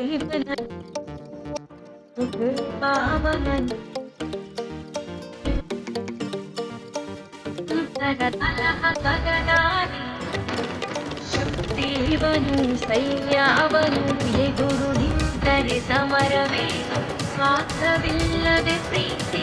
ದೇವನ ಪಾವನನ್ ಶಕ್ತಿವನು ಸೈನ್ಯವನು ಎದುರು ನಿಂತರೆ ಸಮರವೇ ಸ್ವಾರ್ಥವಿಲ್ಲದೆ ಪ್ರೀತಿ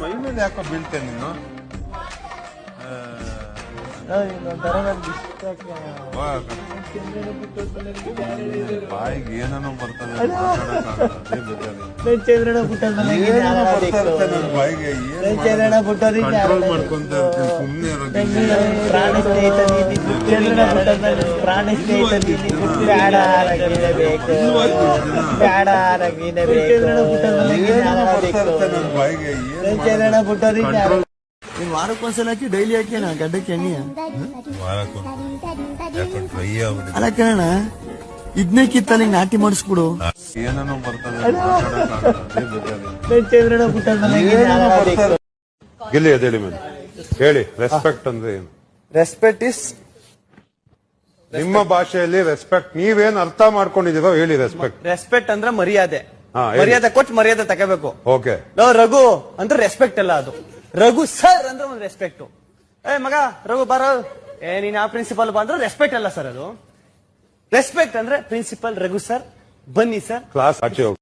ಮೈ ಮೇಲೆ ಯಾಕೋ ಬೀಳ್ತೇನೆ. ಬಾಯಿಗೆ ಏನೇನೋ ಬರ್ತದೆ ನನ್ ಪ್ರಾಣ ಸ್ನೇಹಿತ ಪ್ರಾಣ ನನ್ ವಾರಕ್ಕೊಂದ್ಸಲ ಹಾಕಿ ಡೈಲಿ ಹಾಕಿ ಗಡ್ಡಕ್ಕೆ ಎಣ್ಣೆ ಅಲ್ಲ ಕಣ ಇದನ್ನೇ ಕಿತ್ತಲ್ಲಿ ನಾಟಿ ಮಾಡಿಸ್ಬಿಡು. ಏನೇನೋ ಬರ್ತದೆ ಗಿಲ್ಲಿ ಅದೇಳಿ ಮೇಲೆ ಹೇಳಿ ರೆಸ್ಪೆಕ್ಟ್ ಅಂದ್ರೆ ಏನು? ರೆಸ್ಪೆಕ್ಟ್ ಇಸ್ ನಿಮ್ಮ ಭಾಷೆಯಲ್ಲಿ ರೆಸ್ಪೆಕ್ಟ್ ನೀವೇನ್ ಅರ್ಥ ಮಾಡ್ಕೊಂಡಿದ್ದೀರೋ ಹೇಳಿ ರೆಸ್ಪೆಕ್ಟ್ ರೆಸ್ಪೆಕ್ಟ್ ಅಂದ್ರೆ ಮರ್ಯಾದೆ. ಹಾ, ಮರ್ಯಾದೆ ಕೊಟ್ಟು ಮರ್ಯಾದೆ ತಗೋಬೇಕು. ಓಕೆ ರಘು ಅಂದ್ರೆ ರೆಸ್ಪೆಕ್ಟ್ ಅಲ್ಲ ಅದು. ರಘು ಸರ್ ಅಂದ್ರೆ ಒಂದು ರೆಸ್ಪೆಕ್ಟ್ ಏ ಮಗ ರಘು ಬಾರ. ಏ ನೀನ್ ಆ ಪ್ರಿನ್ಸಿಪಲ್ ಬಂದ್ರೆ ರೆಸ್ಪೆಕ್ಟ್ ಅಲ್ಲ ಸರ್ ಅದು. ರೆಸ್ಪೆಕ್ಟ್ ಅಂದ್ರೆ ಪ್ರಿನ್ಸಿಪಲ್ ರಘು ಸರ್ ಬನ್ನಿ ಸರ್ ಕ್ಲಾಸ್ ಆಚೆ ಹೋಗಿ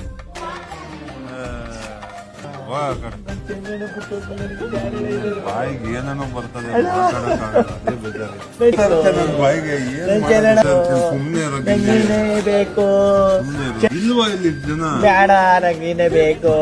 ಬಾಯಿಗೆ ಏನೇನೋ ಬರ್ತದೆ. ಅದೇ ಬೇಜಾರು. ಬಾಯಿಗೆ ಏನು ಬೆಂಗಳೂರೇ ಬೇಕು. ಇಲ್ವಾ ಇಲ್ಲಿ ಜನ ಬೇಡ ರಗಿನೇ ಬೇಕು